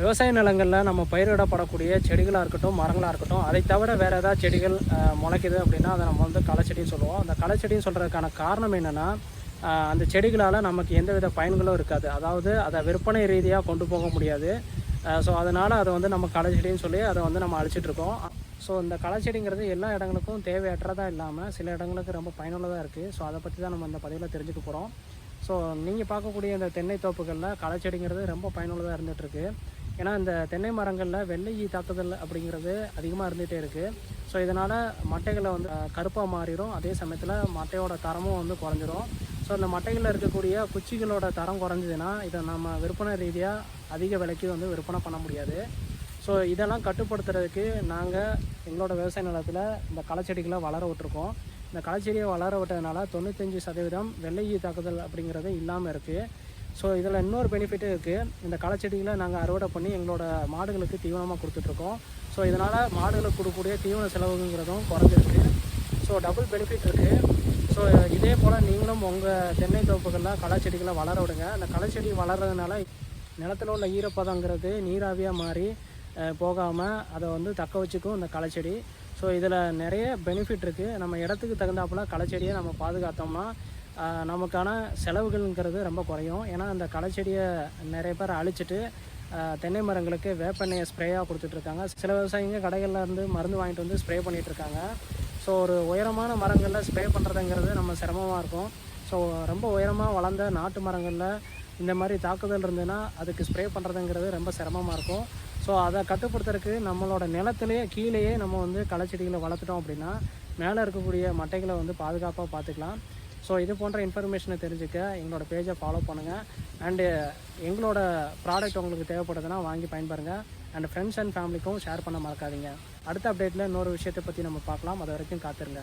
விவசாய நிலங்களில் நம்ம பயிரிடப்படக்கூடிய செடிகளாக இருக்கட்டும் மரங்களாக இருக்கட்டும் அதை தவிர வேறு ஏதாவது செடிகள் முளைக்குது அப்படின்னா அதை நம்ம வந்து களைச்செடின்னு சொல்லுவோம். அந்த களைச்செடின்னு சொல்கிறதுக்கான காரணம் என்னென்னா அந்த செடிகளால் நமக்கு எந்தவித பயன்களும் இருக்காது. அதாவது அதை விற்பனை ரீதியாக கொண்டு போக முடியாது. ஸோ அதனால் அதை வந்து நம்ம களைச்செடின்னு சொல்லி அதை வந்து நம்ம அழிச்சிட்ருக்கோம் ஸோ இந்த களைச்செடிங்கிறது எல்லா இடங்களுக்கும் தேவையற்றதாக இல்லாமல் சில இடங்களுக்கு ரொம்ப பயனுள்ளதாக இருக்குது ஸோ அதை பற்றி தான் நம்ம இந்த பதிவில் தெரிஞ்சுக்க போகிறோம் ஸோ நீங்கள் பார்க்கக்கூடிய இந்த தென்னை தோப்புகளில் களைச்செடிங்கிறது ரொம்ப பயனுள்ளதாக இருந்துகிட்ருக்கு ஏன்னா இந்த தென்னை மரங்களில் வெள்ளை ஈ தாக்குதல் அப்படிங்கிறது அதிகமாக இருந்துகிட்டே இருக்குது ஸோ இதனால் மட்டைகளை வந்து கருப்பாக மாறிடும் அதே சமயத்தில் மட்டையோட தரமும் வந்து குறைஞ்சிரும். ஸோ இந்த மட்டைகளில் இருக்கக்கூடிய குச்சிகளோட தரம் குறைஞ்சதுன்னா இதை நம்ம விற்பனை ரீதியாக அதிக விலைக்கு வந்து விற்பனை பண்ண முடியாது. ஸோ இதெல்லாம் கட்டுப்படுத்துறதுக்கு நாங்கள் எங்களோட விவசாய நிலத்தில் இந்த களைச்செடிகளை வளர விட்டுருக்கோம். இந்த களைச்செடியை வளர விட்டதுனால தொண்ணூத்தஞ்சு சதவீதம் வெள்ளை தாக்குதல் அப்படிங்கிறது இல்லாமல் இருக்குது ஸோ இதில் இன்னொரு பெனிஃபிட்டும் இருக்குது இந்த களைச்செடிகளை நாங்கள் அறுவடை பண்ணி எங்களோட மாடுகளுக்கு தீவனமாக கொடுத்துட்ருக்கோம். ஸோ இதனால் மாடுகளுக்கு கொடுக்கக்கூடிய தீவன செலவுங்கிறதும் குறைஞ்சிருக்கு. ஸோ டபுள் பெனிஃபிட் இருக்குது ஸோ இதே போல் நீங்களும் உங்கள் தென்னை தோப்புகளில் களைச்செடிகளை வளர விடுங்க. அந்த களைச்செடி வளர்கிறதுனால நிலத்தில் உள்ள ஈரப்பதங்கிறது நீராவியாக மாறி போகாமல் அதை வந்து தக்க வச்சுக்கும் இந்த களைச்செடி. ஸோ இதில் நிறைய பெனிஃபிட் இருக்குது நம்ம இடத்துக்கு தகுந்தாப்புல களைச்செடியை நம்ம பாதுகாத்தோம்னா நமக்கான செலவுகள்ங்கிறது ரொம்ப குறையும். ஏன்னா அந்த களைச்செடியை நிறைய பேர் அழிச்சிட்டு தென்னை மரங்களுக்கு வேப்பெண்ணெயை ஸ்ப்ரேயாக கொடுத்துட்ருக்காங்க. சில விவசாயிங்க கடைகளில் இருந்து மருந்து வாங்கிட்டு வந்து ஸ்ப்ரே பண்ணிகிட்ருக்காங்க ஸோ ஒரு உயரமான மரங்களில் ஸ்ப்ரே பண்ணுறதுங்கிறது நம்ம சிரமமாக இருக்கும். ஸோ ரொம்ப உயரமாக வளர்ந்த நாட்டு மரங்களில் இந்த மாதிரி தாக்குதல் இருந்ததுன்னா அதுக்கு ஸ்ப்ரே பண்ணுறதுங்கிறது ரொம்ப சிரமமாக இருக்கும். ஸோ அதை கட்டுப்படுத்துறதுக்கு நம்மளோட நிலத்திலேயே கீழேயே நம்ம வந்து களைச்செடிகளை வளர்த்துட்டோம் அப்படின்னா மேலே இருக்கக்கூடிய மட்டைகளை வந்து பாதுகாப்பாக பார்த்துக்கலாம். ஸோ இது போன்ற இன்ஃபர்மேஷனை தெரிஞ்சுக்க எங்களோட பேஜை ஃபாலோ பண்ணுங்கள் அண்டு எங்களோட ப்ராடக்ட் உங்களுக்கு தேவைப்படுதுன்னா வாங்கி பயன்பெறுங்க அண்ட் ஃப்ரெண்ட்ஸ் அண்ட் ஃபேமிலிக்கும் ஷேர் பண்ண மறக்காதீங்க. அடுத்த அப்டேட்டில் இன்னொரு விஷயத்தை பற்றி நம்ம பார்க்கலாம். அது வரைக்கும் காத்திருங்க.